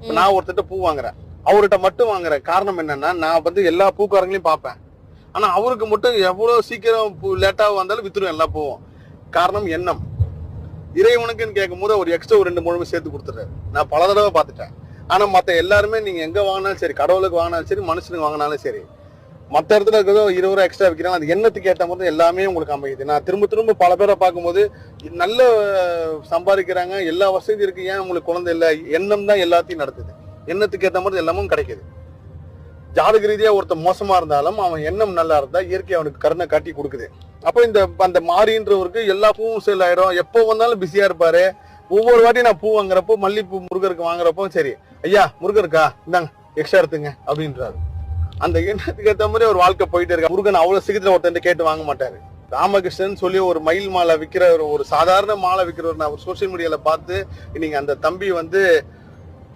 இப்ப நான் ஒருத்தட்ட பூ வாங்குறேன். அவர்கிட்ட மட்டும் வாங்குறேன். காரணம் என்னன்னா நான் வந்து எல்லா பூக்காரங்களையும் பார்ப்பேன். ஆனா அவருக்கு மட்டும் எவ்வளவு சீக்கிரம் லேட்டா வந்தாலும் வித்துரும் எல்லாம் பூவும். காரணம் எண்ணம். இறைவனுக்குன்னு கேட்கும் போது ஒரு எக்ஸ்ட்ரா ஒரு ரெண்டு மூணு சேர்த்து கொடுத்துறாரு நான் பல தடவை பார்த்துட்டேன். ஆனா மத்த எல்லாருமே நீங்க எங்க வாங்கினாலும் சரி கடவுளுக்கு வாங்கினாலும் சரி மனுஷனுக்கு வாங்கினாலும் சரி மற்ற இடத்துல இருக்கிறதோ இருபது ரூபா எக்ஸ்ட்ரா விற்கிறாங்க அது எண்ணத்துக்கு ஏற்ற மாதிரி எல்லாமே உங்களுக்கு அமையுது. நான் திரும்ப திரும்ப பல பேரை பார்க்கும்போது நல்ல சம்பாதிக்கிறாங்க. எல்லா வசதியும் இருக்கு. ஏன் உங்களுக்கு குழந்தை இல்லை? எண்ணம் தான் எல்லாத்தையும் நடத்துது. எண்ணத்துக்கு ஏற்ற மாதிரி எல்லாமும் கிடைக்குது. ஜாதக ரீதியாக ஒருத்தன் மோசமா இருந்தாலும் அவன் எண்ணம் நல்லா இருந்தா இயற்கை அவனுக்கு கருணை காட்டி கொடுக்குது. அப்போ இந்த அந்த மாறின்றவருக்கு எல்லா பூவும் சேல் ஆயிடும். எப்போ வந்தாலும் பிஸியா இருப்பாரு. ஒவ்வொரு வாட்டி நான் பூ வாங்குறப்போ மல்லிப்பூ முருகருக்கு வாங்குறப்போ சரி ஐயா முருகருக்கா? இந்தாங்க எக்ஸ்ட்ரா எடுத்துங்க அப்படின்றாரு. அந்த எண்ணத்துக்கு ஏற்ற மாதிரி ஒரு வாழ்க்கை போயிட்டே இருக்கு. முருகன் அவ்வளவு சீக்கிரத்துல ஒருத்தன் கேட்டு வாங்க மாட்டாரு. ராமகிருஷ்ணன் சொல்லி ஒரு மயில் மாலை விற்கிற ஒரு- ஒரு சாதாரண மாலை விற்கிறவர் நான் சோசியல் மீடியாவில் பார்த்து நீங்கள் அந்த தம்பி வந்து